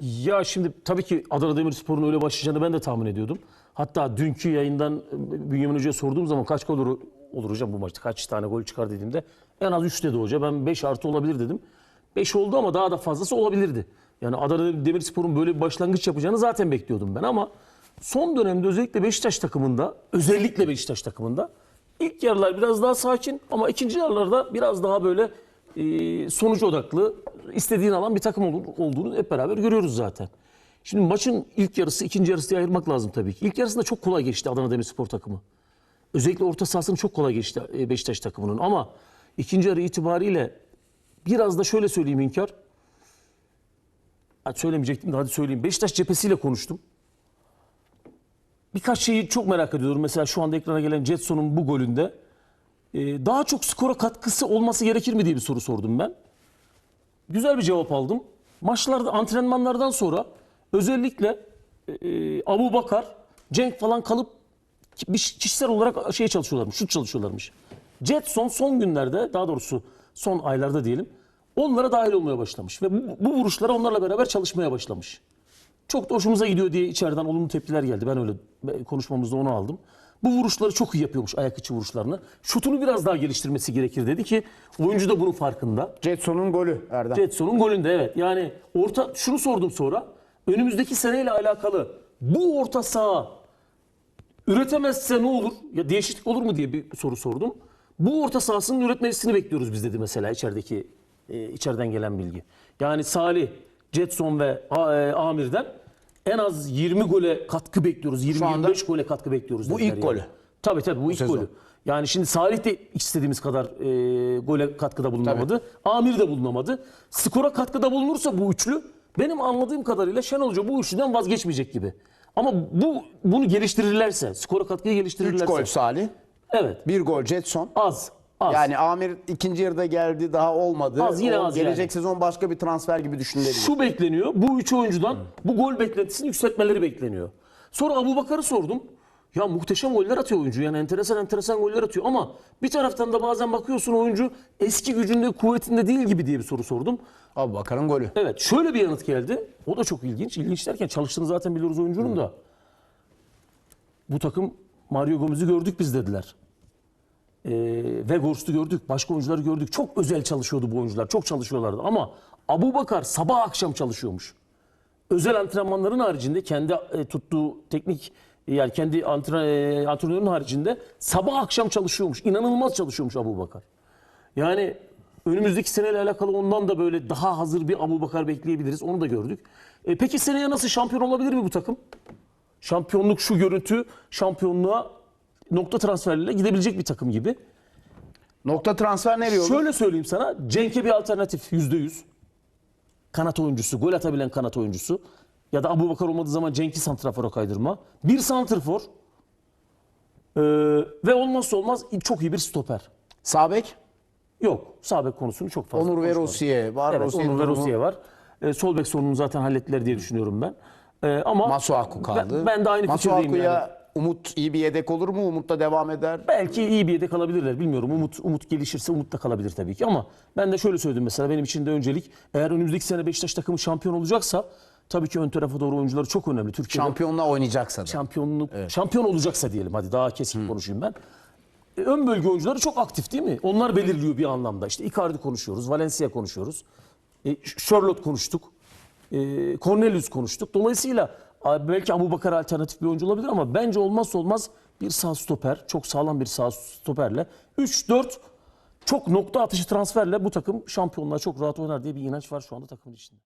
Ya şimdi tabii ki Adana Demirspor'un öyle başlayacağını ben de tahmin ediyordum. Hatta dünkü yayından e, Bünyamin Hoca'ya sorduğum zaman kaç gol olur, olur hocam bu maçta kaç tane gol çıkar dediğimde en az 3 dedi hoca. Ben 5 artı olabilir dedim. 5 oldu ama daha da fazlası olabilirdi. Yani Adana Demirspor'un böyle bir başlangıç yapacağını zaten bekliyordum ben ama son dönemde özellikle Beşiktaş takımında özellikle Beşiktaş takımında ilk yarılar biraz daha sakin ama ikinci yarılarda biraz daha böyle e, sonuç odaklı istediğin alan bir takım ol- olduğunu hep beraber görüyoruz zaten. Şimdi maçın ilk yarısı, ikinci yarısı diye ayırmak lazım tabii ki. İlk yarısında çok kolay geçti Adana Demirspor takımı. Özellikle orta sahasını çok kolay geçti e, Beşiktaş takımının. Ama ikinci yarı itibariyle biraz da şöyle söyleyeyim İnkar. Ha, söylemeyecektim de hadi söyleyeyim. Beşiktaş cephesiyle konuştum. Birkaç şeyi çok merak ediyorum. Mesela şu anda ekrana gelen Jetson'un bu golünde e, daha çok skora katkısı olması gerekir mi diye bir soru sordum ben. Güzel bir cevap aldım. Maçlarda, antrenmanlardan sonra özellikle e, e, Abu Bakar, Cenk falan kalıp bir kişisel olarak şey çalışıyorlarmış, şut çalışıyorlarmış. Jetson son günlerde, daha doğrusu son aylarda diyelim, onlara dahil olmaya başlamış ve bu, bu vuruşlara onlarla beraber çalışmaya başlamış. Çok da hoşumuza gidiyor diye içeriden olumlu tepkiler geldi. Ben öyle konuşmamızda onu aldım. Bu vuruşları çok iyi yapıyormuş ayak içi vuruşlarını. Şutunu biraz daha geliştirmesi gerekir dedi ki oyuncu da bunun farkında. Jetson'un golü Erdem. Jetson'un golünde evet. Yani orta şunu sordum sonra. Önümüzdeki seneyle alakalı bu orta saha üretemezse ne olur? Ya değişiklik olur mu diye bir soru sordum. Bu orta sahasının üretmesini bekliyoruz biz dedi mesela içerideki e, içeriden gelen bilgi. Yani Salih, Jetson ve e, Amir'den en az 20 gole katkı bekliyoruz. 20 anda 25 gole katkı bekliyoruz. bu ilk yani. golü. Tabii tabii bu ilk sezon. golü. Yani şimdi Salih de istediğimiz kadar e, gole katkıda bulunamadı. Amir de bulunamadı. Skora katkıda bulunursa bu üçlü benim anladığım kadarıyla Şenol Hoca bu üçlüden vazgeçmeyecek gibi. Ama bu bunu geliştirirlerse, skora katkıyı 3 geliştirirlerse. gol Salih. Evet. 1 gol Jetson. Az. Az. Yani Amir ikinci yarıda geldi daha olmadı. Az, yine O az Gelecek yani. sezon başka bir transfer gibi düşünülebilir. Şu bekleniyor. Bu üç oyuncudan bu gol beklentisini yükseltmeleri bekleniyor. Sonra Abu Bakar'ı sordum. Ya muhteşem goller atıyor oyuncu. Yani enteresan enteresan goller atıyor ama bir taraftan da bazen bakıyorsun oyuncu eski gücünde kuvvetinde değil gibi diye bir soru sordum. Abu Bakar'ın golü. Evet şöyle bir yanıt geldi. O da çok ilginç. İlginç derken çalıştığını zaten biliyoruz oyuncunun da. Bu takım Mario Gomez'i gördük biz dediler. Ee, Vegors'u gördük. Başka oyuncuları gördük. Çok özel çalışıyordu bu oyuncular. Çok çalışıyorlardı. Ama Abu Bakar sabah akşam çalışıyormuş. Özel antrenmanların haricinde kendi e, tuttuğu teknik yani kendi antre, e, antrenörün haricinde sabah akşam çalışıyormuş. İnanılmaz çalışıyormuş Abu Bakar. Yani önümüzdeki seneyle alakalı ondan da böyle daha hazır bir Abu Bakar bekleyebiliriz. Onu da gördük. E, peki seneye nasıl şampiyon olabilir mi bu takım? Şampiyonluk şu görüntü şampiyonluğa nokta transferleriyle gidebilecek bir takım gibi. Nokta transfer nereye olur? Şöyle söyleyeyim sana. Cenk'e bir alternatif %100. Kanat oyuncusu, gol atabilen kanat oyuncusu. Ya da Abu Bakar olmadığı zaman Cenk'i santrafora kaydırma. Bir santrfor. Ee, ve olmazsa olmaz çok iyi bir stoper. Sabek. Yok. Sağ bek konusunu çok fazla Onur ve konuşmadım. Rossiye var. Evet, Rossiye'nin Onur ve durumu- Rossiye var. Ee, sol bek sorununu zaten hallettiler diye düşünüyorum ben. Ee, ama Masuaku kaldı. Ben, ben de aynı fikirdeyim yani. Umut iyi bir yedek olur mu? Umut da devam eder. Belki iyi bir yedek kalabilirler bilmiyorum. Umut Umut gelişirse Umut da kalabilir tabii ki ama ben de şöyle söyledim mesela benim için de öncelik eğer önümüzdeki sene Beşiktaş takımı şampiyon olacaksa tabii ki ön tarafa doğru oyuncuları çok önemli. Türkiye'de Şampiyonla oynayacaksa da. şampiyonluk şampiyon olacaksa diyelim hadi daha keskin konuşayım ben. E, ön bölge oyuncuları çok aktif değil mi? Onlar belirliyor bir anlamda. İşte Icardi konuşuyoruz, Valencia konuşuyoruz. E, Charlotte konuştuk. E, Cornelius konuştuk. Dolayısıyla belki Abu Bakar alternatif bir oyuncu olabilir ama bence olmazsa olmaz bir sağ stoper, çok sağlam bir sağ stoperle 3-4 çok nokta atışı transferle bu takım şampiyonluğa çok rahat oynar diye bir inanç var şu anda takımın içinde.